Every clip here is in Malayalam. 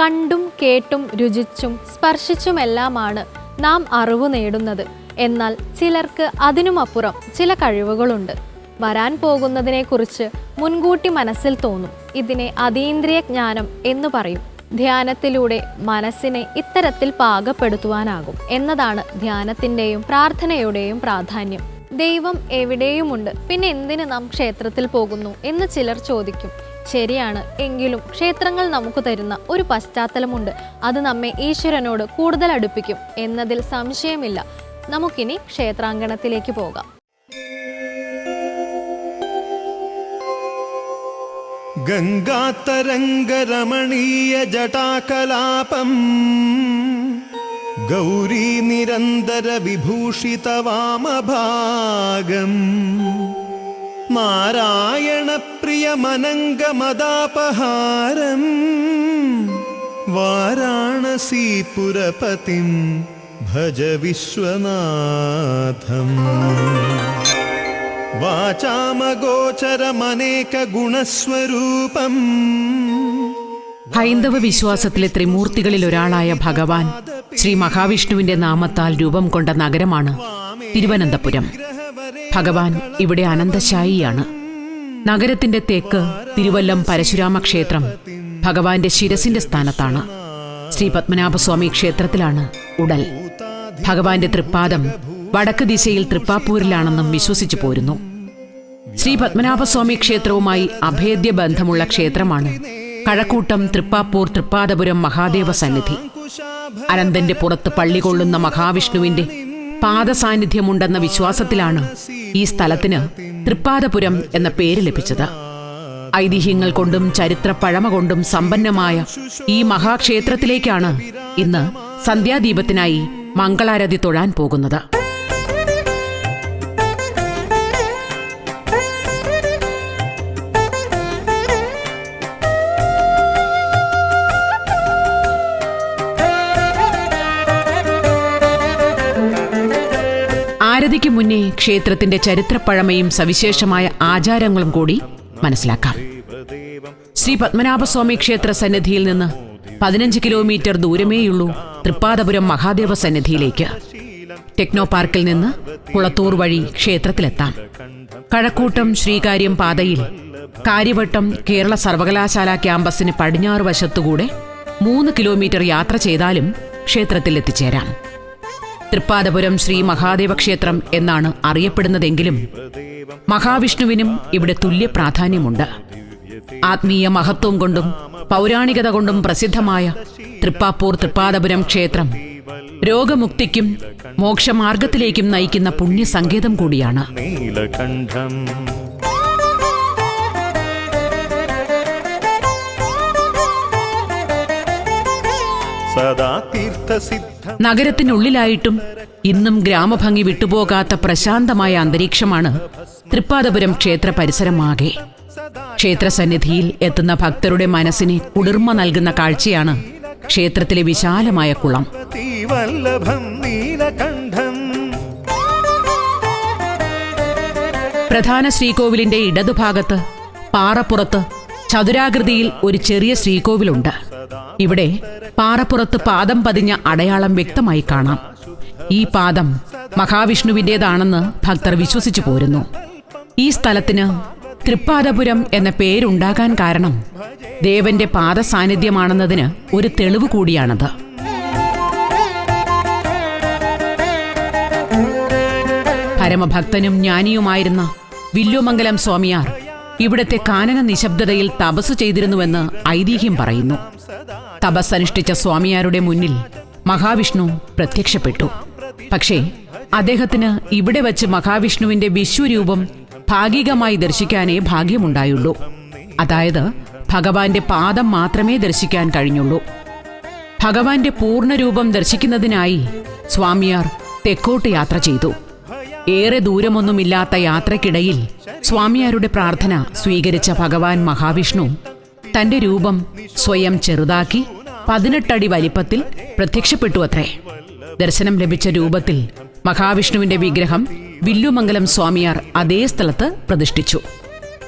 കണ്ടും കേട്ടും രുചിച്ചും സ്പർശിച്ചുമെല്ലാമാണ് നാം അറിവ് നേടുന്നത്. എന്നാൽ ചിലർക്ക് അതിനുമപ്പുറം ചില കഴിവുകളുണ്ട്. വരാൻ പോകുന്നതിനെക്കുറിച്ച് മുൻകൂട്ടി മനസ്സിൽ തോന്നും. ഇതിനെ അതീന്ദ്രിയ ജ്ഞാനം എന്ന് പറയും. ധ്യാനത്തിലൂടെ മനസ്സിനെ ഇത്തരത്തിൽ പാകപ്പെടുത്തുവാനാകും എന്നതാണ് ധ്യാനത്തിന്റെയും പ്രാർത്ഥനയുടെയും പ്രാധാന്യം. ദൈവം എവിടെയുമുണ്ട്? പിന്നെ എന്തിന് നാം ക്ഷേത്രത്തിൽ പോകുന്നു എന്ന് ചിലർ ചോദിക്കും. ശരിയാണ് എങ്കിലും ക്ഷേത്രങ്ങൾ നമുക്ക് തരുന്ന ഒരു പശ്ചാത്തലമുണ്ട്. അത് നമ്മെ ഈശ്വരനോട് കൂടുതൽ അടുപ്പിക്കും എന്നതിൽ സംശയമില്ല. നമുക്കിനി ക്ഷേത്രാങ്കണത്തിലേക്ക് പോകാം. ഗൗരീ നിരന്തര വിഭൂഷിത വാമഭാഗം. നാരായണപ്രിയമനംഗമദാപഹാരം വാരാണസീപുരപതിം ഭജ വിശ്വനാഥം. ഹൈന്ദവ വിശ്വാസത്തിലെ ത്രിമൂർത്തികളിൽ ഒരാളായ ഭഗവാൻ ശ്രീ മഹാവിഷ്ണുവിന്റെ നാമത്താൽ രൂപം കൊണ്ട നഗരമാണ് തിരുവനന്തപുരം. ഭഗവാൻ ഇവിടെ അനന്തശായിയാണ്. നഗരത്തിന്റെ തേക്ക് തിരുവല്ലം പരശുരാമ ക്ഷേത്രം ഭഗവാന്റെ ശിരസിന്റെ സ്ഥാനത്താണ്. ശ്രീ പത്മനാഭസ്വാമി ക്ഷേത്രത്തിലാണ് ഉടൽ. ഭഗവാന്റെ തൃപ്പാദം വടക്ക് ദിശയിൽ തൃപ്പാപ്പൂരിലാണെന്നും വിശ്വസിച്ചു പോരുന്നു. ശ്രീ പത്മനാഭസ്വാമി ക്ഷേത്രവുമായി അഭേദ്യ ബന്ധമുള്ള ക്ഷേത്രമാണ് കഴക്കൂട്ടം തൃപ്പാപ്പൂർ തൃപ്പാദപുരം മഹാദേവ സന്നിധി അനന്തന്റെ പുറത്ത് പള്ളി കൊള്ളുന്ന മഹാവിഷ്ണുവിന്റെ പാദസാന്നിധ്യമുണ്ടെന്ന വിശ്വാസത്തിലാണ് ഈ സ്ഥലത്തിന് തൃപ്പാദപുരം എന്ന പേര് ലഭിച്ചത്. ഐതിഹ്യങ്ങൾ കൊണ്ടും ചരിത്ര പഴമ കൊണ്ടും സമ്പന്നമായ ഈ മഹാക്ഷേത്രത്തിലേക്കാണ് ഇന്ന് സന്ധ്യാദീപത്തിനായി മംഗളാരതി തൊഴാൻ പോകുന്നത്. ആരതിക്ക് മുന്നേ ക്ഷേത്രത്തിന്റെ ചരിത്രപ്പഴമയും സവിശേഷമായ ആചാരങ്ങളും കൂടി മനസ്സിലാക്കാം. ശ്രീ പത്മനാഭസ്വാമി ക്ഷേത്ര സന്നിധിയിൽ നിന്ന് പതിനഞ്ച് കിലോമീറ്റർ ദൂരമേയുള്ളൂ തൃപ്പാദപുരം മഹാദേവ സന്നിധിയിലേക്ക്. ടെക്നോ പാർക്കിൽ നിന്ന് കുളത്തൂർ വഴി ക്ഷേത്രത്തിലെത്താം. കഴക്കൂട്ടം ശ്രീകാര്യം പാതയിൽ കാര്യവട്ടം കേരള സർവകലാശാല ക്യാമ്പസിന് പടിഞ്ഞാറ് വശത്തുകൂടെ മൂന്ന് കിലോമീറ്റർ യാത്ര ചെയ്താലും ക്ഷേത്രത്തിൽ എത്തിച്ചേരാം തൃപ്പാദപുരം ശ്രീ മഹാദേവ ക്ഷേത്രം എന്നാണ് അറിയപ്പെടുന്നതെങ്കിലും മഹാവിഷ്ണുവിനും ഇവിടെ തുല്യ പ്രാധാന്യമുണ്ട്. ആത്മീയ മഹത്വം കൊണ്ടും പൗരാണികത കൊണ്ടും പ്രസിദ്ധമായ തൃപ്പാപ്പൂർ തൃപ്പാദപുരം ക്ഷേത്രം രോഗമുക്തിക്കും മോക്ഷമാർഗത്തിലേക്കും നയിക്കുന്ന പുണ്യസങ്കേതം കൂടിയാണ്. നഗരത്തിനുള്ളിലായിട്ടും ഇന്നും ഗ്രാമഭംഗി വിട്ടുപോകാത്ത പ്രശാന്തമായ അന്തരീക്ഷമാണ് തൃപ്പാദപുരം ക്ഷേത്ര പരിസരമാകെ. ക്ഷേത്രസന്നിധിയിൽ എത്തുന്ന ഭക്തരുടെ മനസ്സിന് കുളിർമ നൽകുന്ന കാഴ്ചയാണ് ക്ഷേത്രത്തിലെ വിശാലമായ കുളം. പ്രധാന ശ്രീകോവിലിന്റെ ഇടതുഭാഗത്ത് പാറപ്പുറത്ത് ചതുരാകൃതിയിൽ ഒരു ചെറിയ ശ്രീകോവിലുണ്ട്. ഇവിടെ പാറപ്പുറത്ത് പാദം പതിഞ്ഞ അടയാളം വ്യക്തമായി കാണാം. ഈ പാദം മഹാവിഷ്ണുവിന്റെതാണെന്ന് ഭക്തർ വിശ്വസിച്ചു പോരുന്നു. ഈ സ്ഥലത്തിന് തൃപ്പാദപുരം എന്ന പേരുണ്ടാകാൻ കാരണം ദേവന്റെ പാദസാന്നിധ്യമാണെന്നതിന് ഒരു തെളിവ് കൂടിയാണത്. പരമഭക്തനും ജ്ഞാനിയുമായിരുന്ന വില്ലുമംഗലം സ്വാമിയാർ ഇവിടത്തെ കാനന നിശബ്ദതയിൽ തപസ് ചെയ്തിരുന്നുവെന്ന് ഐതിഹ്യം പറയുന്നു. തപസ് അനുഷ്ഠിച്ച സ്വാമിയാരുടെ മുന്നിൽ മഹാവിഷ്ണു പ്രത്യക്ഷപ്പെട്ടു. പക്ഷേ അദ്ദേഹത്തിന് ഇവിടെ വച്ച് മഹാവിഷ്ണുവിന്റെ വിശ്വരൂപം ഭാഗികമായി ദർശിക്കാനേ ഭാഗ്യമുണ്ടായുള്ളൂ. അതായത് ഭഗവാന്റെ പാദം മാത്രമേ ദർശിക്കാൻ കഴിഞ്ഞുള്ളൂ. ഭഗവാന്റെ പൂർണരൂപം ദർശിക്കുന്നതിനായി സ്വാമിയാർ തെക്കോട്ട് യാത്ര ചെയ്തു. ഏറെ ദൂരമൊന്നുമില്ലാത്ത യാത്രക്കിടയിൽ സ്വാമിയാരുടെ പ്രാർത്ഥന സ്വീകരിച്ച ഭഗവാൻ മഹാവിഷ്ണു തന്റെ രൂപം സ്വയം ചെറുതാക്കി പതിനെട്ടടി വലിപ്പത്തിൽ പ്രത്യക്ഷപ്പെട്ടു അത്രേ. ദർശനം ലഭിച്ച രൂപത്തിൽ മഹാവിഷ്ണുവിന്റെ വിഗ്രഹം വില്ലുമംഗലം സ്വാമിയാർ അതേ സ്ഥലത്ത് പ്രതിഷ്ഠിച്ചു.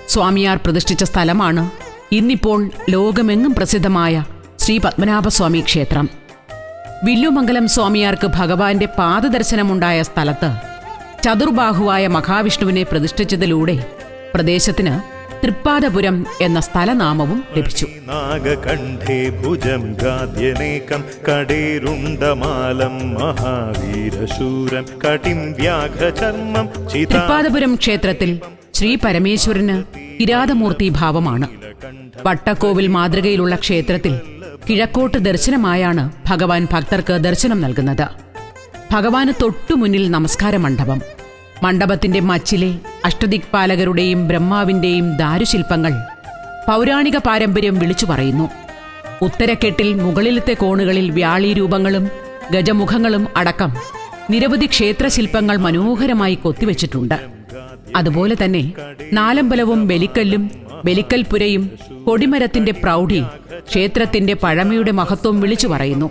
സ്വാമിയാർ പ്രതിഷ്ഠിച്ച സ്ഥലമാണ് ഇന്നിപ്പോൾ ലോകമെങ്ങും പ്രസിദ്ധമായ ശ്രീ പത്മനാഭസ്വാമി ക്ഷേത്രം. വില്ലുമംഗലം സ്വാമിയാർക്ക് ഭഗവാന്റെ പാദദർശനമുണ്ടായ സ്ഥലത്ത് ചതുർബാഹുവായ മഹാവിഷ്ണുവിനെ പ്രതിഷ്ഠിച്ചതിലൂടെ പ്രദേശത്തിന് തൃപ്പാദപുരം എന്ന സ്ഥലനാമവും ലഭിച്ചു. നാഗകണ്ഠേ ഭുജം ഗാദ്യനേകം കടേരുണ്ടമാലം മഹാവീരശൂരൻ കടിം വ്യാഘ്രചർമ്മം തൃപ്പാദപുരം ക്ഷേത്രത്തിൽ ശ്രീ പരമേശ്വരന് കിരാതമൂർത്തി ഭാവമാണ്. വട്ടക്കോവിൽ മാതൃകയിലുള്ള ക്ഷേത്രത്തിൽ കിഴക്കോട്ട് ദർശനമായാണ് ഭഗവാൻ ഭക്തർക്ക് ദർശനം നൽകുന്നത്. ഭഗവാന് തൊട്ടുമുന്നിൽ നമസ്കാര മണ്ഡപം മണ്ഡപത്തിന്റെ മച്ചിലെ അഷ്ടദിക്പാലകരുടെയും ബ്രഹ്മാവിന്റെയും ദാരുശില്പങ്ങൾ പൗരാണിക പാരമ്പര്യം വിളിച്ചു പറയുന്നു. ഉത്തരക്കെട്ടിൽ മുകളിലത്തെ കോണുകളിൽ വ്യാളി രൂപങ്ങളും ഗജമുഖങ്ങളും അടക്കം നിരവധി ക്ഷേത്രശില്പങ്ങൾ മനോഹരമായി കൊത്തിവെച്ചിട്ടുണ്ട്. അതുപോലെ തന്നെ നാലമ്പലവും ബലിക്കല്ലും ബലിക്കൽപുരയും കൊടിമരത്തിന്റെ പ്രൗഢി ക്ഷേത്രത്തിന്റെ പഴമയുടെ മഹത്വം വിളിച്ചു പറയുന്നു.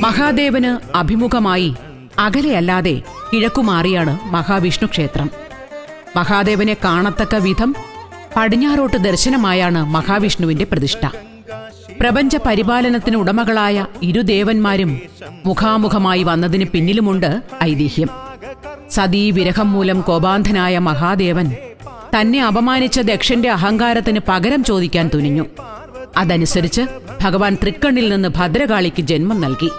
മഹാദേവന് അഭിമുഖമായി അകലെയല്ലാതെ കിഴക്കുമാറിയാണ് മഹാവിഷ്ണു ക്ഷേത്രം. മഹാദേവനെ കാണത്തക്ക വിധം പടിഞ്ഞാറോട്ട് ദർശനമായാണ് മഹാവിഷ്ണുവിന്റെ പ്രതിഷ്ഠ. പ്രപഞ്ച പരിപാലനത്തിന് ഉടമകളായ ഇരുദേവന്മാരും മുഖാമുഖമായി വന്നതിന് പിന്നിലുമുണ്ട് ഐതിഹ്യം. സതീ വിരഹം മൂലം കോപാന്ധനായ മഹാദേവൻ തന്നെ അപമാനിച്ച ദക്ഷന്റെ അഹങ്കാരത്തിന് പകരം ചോദിക്കാൻ തുനിഞ്ഞു. അതനുസരിച്ച് ഭഗവാൻ തൃക്കണ്ണിൽ നിന്ന് ഭദ്രകാളിക്ക് ജന്മം നൽകി.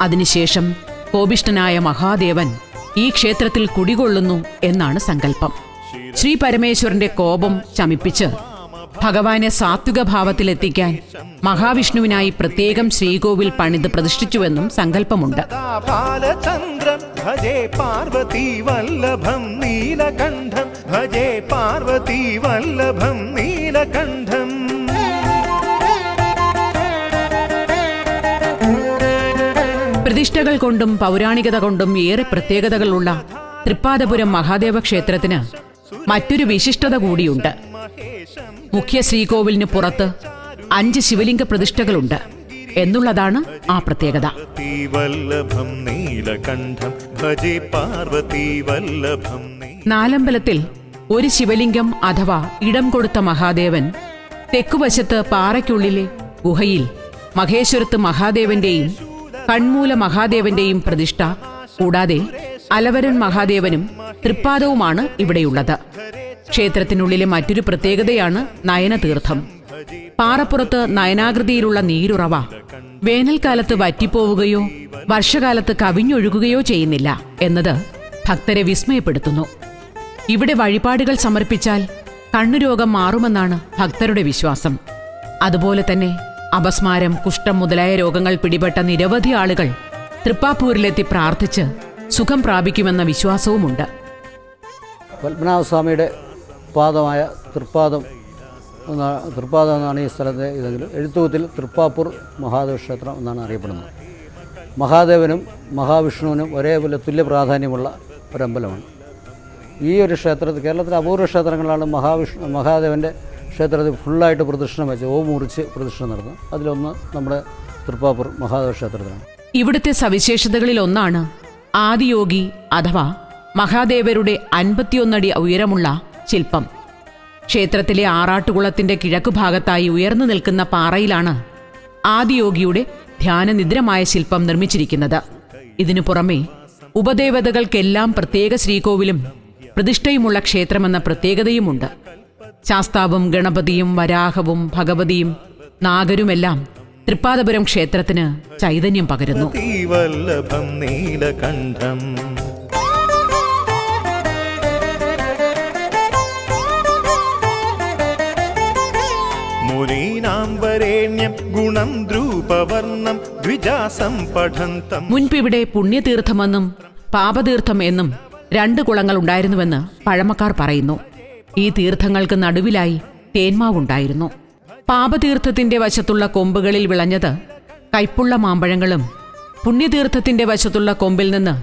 അതിനുശേഷം കോപിഷ്ഠനായ മഹാദേവൻ ഈ ക്ഷേത്രത്തിൽ കുടികൊള്ളുന്നു എന്നാണ് സങ്കല്പം. ശ്രീ പരമേശ്വരന്റെ കോപം ശമിപ്പിച്ച് ഭഗവാനെ സാത്വിക ഭാവത്തിലെത്തിക്കാൻ മഹാവിഷ്ണുവിനായി പ്രത്യേകം ശ്രീകോവിൽ പണിത് പ്രതിഷ്ഠിച്ചുവെന്നും സങ്കല്പമുണ്ട്. ഭജേ പാർവതി വല്ലഭം നീലകണ്ഠം. ഭജേ പാർവതി വല്ലഭം നീലകണ്ഠം. പ്രതിഷ്ഠകൾ കൊണ്ടും പൗരാണികത കൊണ്ടും ഏറെ പ്രത്യേകതകളുള്ള തൃപ്പാദപുരം മഹാദേവ ക്ഷേത്രത്തിന് മറ്റൊരു വിശിഷ്ടത കൂടിയുണ്ട്. മുഖ്യ ശ്രീകോവിലിന് പുറത്ത് അഞ്ച് ശിവലിംഗ പ്രതിഷ്ഠകളുണ്ട് എന്നുള്ളതാണ് ആ പ്രത്യേകത. നാലമ്പലത്തിൽ ഒരു ശിവലിംഗം അഥവാ ഇടം കൊടുത്ത മഹാദേവൻ തെക്കുവശത്ത് പാറയ്ക്കുള്ളിലെ ഗുഹയിൽ മഹേശ്വരത്ത് മഹാദേവന്റെയും കൺമൂല മഹാദേവന്റെയും പ്രതിഷ്ഠ കൂടാതെ അലവരൻ മഹാദേവനും തൃപ്പാദവുമാണ് ഇവിടെയുള്ളത്. ക്ഷേത്രത്തിനുള്ളിലെ മറ്റൊരു പ്രത്യേകതയാണ് നയനതീർത്ഥം. പാറപ്പുറത്ത് നയനാകൃതിയിലുള്ള നീരുറവ. വേനൽക്കാലത്ത് വറ്റിപ്പോവുകയോ വർഷകാലത്ത് കവിഞ്ഞൊഴുകുകയോ ചെയ്യുന്നില്ല എന്നത് ഭക്തരെ വിസ്മയപ്പെടുത്തുന്നു. ഇവിടെ വഴിപാടുകൾ സമർപ്പിച്ചാൽ കണ്ണുരോഗം മാറുമെന്നാണ് ഭക്തരുടെ വിശ്വാസം. അതുപോലെ തന്നെ അപസ്മാരം കുഷ്ഠം മുതലായ രോഗങ്ങൾ പിടിപെട്ട നിരവധി ആളുകൾ തൃപ്പാപ്പൂരിലെത്തി പ്രാർത്ഥിച്ച് സുഖം പ്രാപിക്കുമെന്ന വിശ്വാസവുമുണ്ട്. പത്മനാഭസ്വാമിയുടെ പാദമായ തൃപ്പാദം തൃപ്പാദം എന്നാണ് ഈ സ്ഥലത്തെ ഇതെങ്കിലും എഴുത്തുകുത്തിൽ തൃപ്പാപ്പൂർ മഹാദേവ ക്ഷേത്രം എന്നാണ് അറിയപ്പെടുന്നത്. മഹാദേവനും മഹാവിഷ്ണുവിനും ഒരേപോലെ തുല്യ പ്രാധാന്യമുള്ള ഒരമ്പലമാണ്. ഈ ഒരു ക്ഷേത്രത്തിൽ കേരളത്തിലെ അപൂർവ ക്ഷേത്രങ്ങളാണ് മഹാവിഷ്ണു മഹാദേവന്റെ ക്ഷേത്രത്തിൽ ഫുള്ളായിട്ട് പ്രദക്ഷിണം വെച്ച് ഓ മുറിച്ച് പ്രദക്ഷിണം നടന്നു അതിലൊന്ന് നമ്മുടെ തൃപ്പാപ്പൂർ മഹാദേവ ക്ഷേത്രത്തിലാണ്. ഇവിടുത്തെ സവിശേഷതകളിൽ ഒന്നാണ് ആദിയോഗി അഥവാ മഹാദേവരുടെ അൻപത്തിയൊന്നടി ഉയരമുള്ള ശില്പം. ക്ഷേത്രത്തിലെ ആറാട്ടുകുളത്തിന്റെ കിഴക്കുഭാഗത്തായി ഉയർന്നു നിൽക്കുന്ന പാറയിലാണ് ആദിയോഗിയുടെ ധ്യാനനിദ്രമായ ശില്പം നിർമ്മിച്ചിരിക്കുന്നത്. ഇതിനു പുറമെ ഉപദേവതകൾക്കെല്ലാം പ്രത്യേക ശ്രീകോവിലും പ്രതിഷ്ഠയുമുള്ള ക്ഷേത്രമെന്ന പ്രത്യേകതയുമുണ്ട്. ശാസ്താവും ഗണപതിയും വരാഹവും ഭഗവതിയും നാഗരുമെല്ലാം തൃപ്പാദപുരം ക്ഷേത്രത്തിന് ചൈതന്യം പകരുന്നു. ഗുണം മുൻപിവിടെ പുണ്യതീർത്ഥമെന്നും പാപതീർത്ഥം എന്നും രണ്ട് കുളങ്ങൾ ഉണ്ടായിരുന്നുവെന്ന് പഴമക്കാർ പറയുന്നു. ഈ തീർത്ഥങ്ങൾക്ക് നടുവിലായി തേന്മാവുണ്ടായിരുന്നു. പാപതീർത്ഥത്തിന്റെ വശത്തുള്ള കൊമ്പുകളിൽ വിളഞ്ഞത് കൈപ്പുള്ള മാമ്പഴങ്ങളും പുണ്യതീർത്ഥത്തിന്റെ വശത്തുള്ള കൊമ്പിൽ നിന്ന്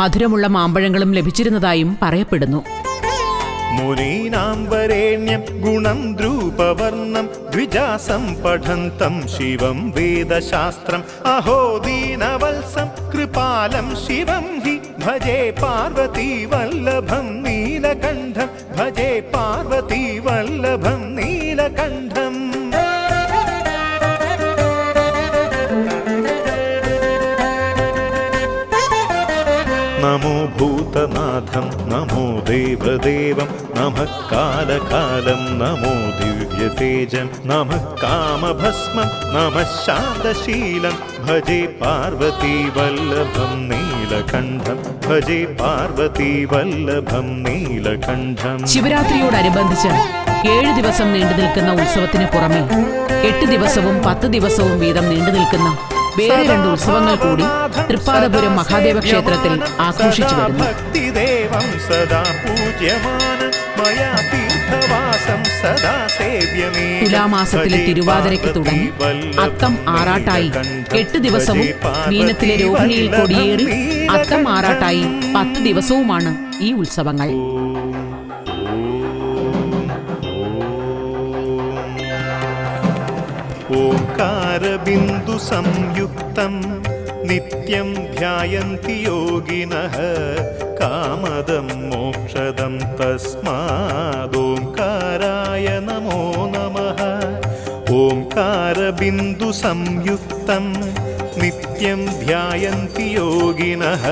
മധുരമുള്ള മാമ്പഴങ്ങളും ലഭിച്ചിരുന്നതായും പറയപ്പെടുന്നു. मुनीनाम्बरेण्यं गुणं द्रूपवर्णं द्विजासं पठन्तं शिवं वेदशास्त्रम् अहो दीनवल्सं कृपालं शिवं हि भजे पार्वतीवल्लभं नीलकण्ठं भजे पार्वतीवल्लभं नीलकण्ठ ദേവദേവം നമ നമോ ദിവ്യതേജം നമ നമ ശാന്തശീലം. ഭജേ പാർവതി വല്ലഭം നീലകണ്ഠം. ഭജേ പാർവതി വല്ലഭം നീലകണ്ഠം. ശിവരാത്രിയോടനുബന്ധിച്ച് ഏഴ് ദിവസം നീണ്ടു നിൽക്കുന്ന ഉത്സവത്തിന് പുറമെ എട്ട് ദിവസവും പത്ത് ദിവസവും വീതം നീണ്ടു നിൽക്കുന്ന വേറെ രണ്ട് ഉത്സവങ്ങൾ കൂടി തൃപ്പാദപുരം മഹാദേവ ക്ഷേത്രത്തിൽ ആഘോഷിച്ചു വരുന്നു. ഭക്തിദേവം സദാ തുലാമാസത്തിലെ തിരുവാതിരയ്ക്ക് തുടങ്ങി. അത്തം ആറാട്ടായി. എട്ട് ദിവസവും മീനത്തിലെ രോഹിണിയിൽ കൊടിയേറി അത്തം ആറാട്ടായി. പത്ത് ദിവസവുമാണ് ഈ ഉത്സവങ്ങൾ. ഓംകാരബിന്ദു സംയുക്തം നിത്യം ധ്യായന്തി യോഗിനഃ കാമദം മോക്ഷദം തസ്മാദോംകാരായ നമോ നമഃ. ഓംകാരബിന്ദു സംയുക്തം നിത്യം ധ്യായന്തി യോഗിനഃ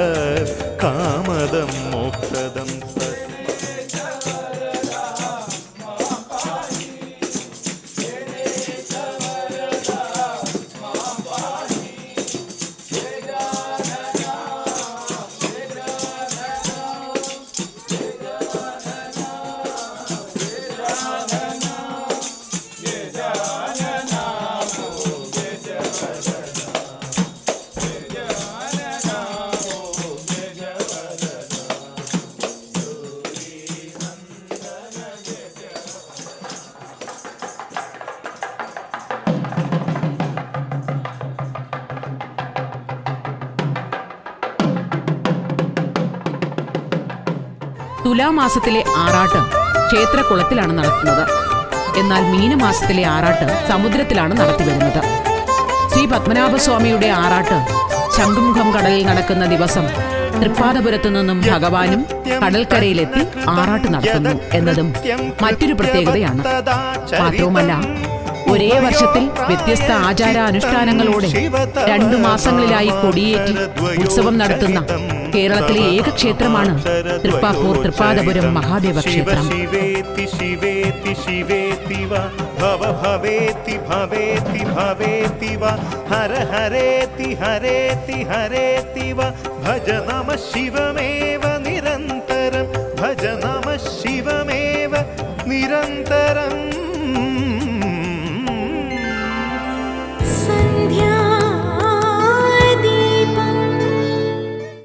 തുലാമാസത്തിലെ ആറാട്ട് ക്ഷേത്രകുളത്തിലാണ് നടത്തുന്നത് എന്നാൽ മീനമാസത്തിലെ ആറാട്ട് സമുദ്രത്തിലാണ് നടത്തിവരുന്നത് ശ്രീ പത്മനാഭസ്വാമിയുടെ ആറാട്ട് ശംഖുമുഖം കടലിൽ നടക്കുന്ന ദിവസം തൃപ്പാദപുരത്തു നിന്നും ഭഗവാനും കടൽക്കരയിലെത്തി ആറാട്ട് നടത്തുന്നു എന്നതും മറ്റൊരു പ്രത്യേകതയാണ്. മാത്രവുമല്ല ഒരേ വർഷത്തിൽ വ്യത്യസ്ത ആചാരാനുഷ്ഠാനങ്ങളോടെ രണ്ടു മാസങ്ങളിലായി കൊടിയേറ്റി ഉത്സവം നടത്തുന്ന കേരളത്തിലെ ഏക ക്ഷേത്രമാണ് തൃപ്പാപ്പൂർ തൃപ്പാദപുരം മഹാദേവ ക്ഷേത്രം. ഭജ നമ ശിവമേവ നിരന്തരം ഭജ നമ ശിവമേവ നിരന്തരം.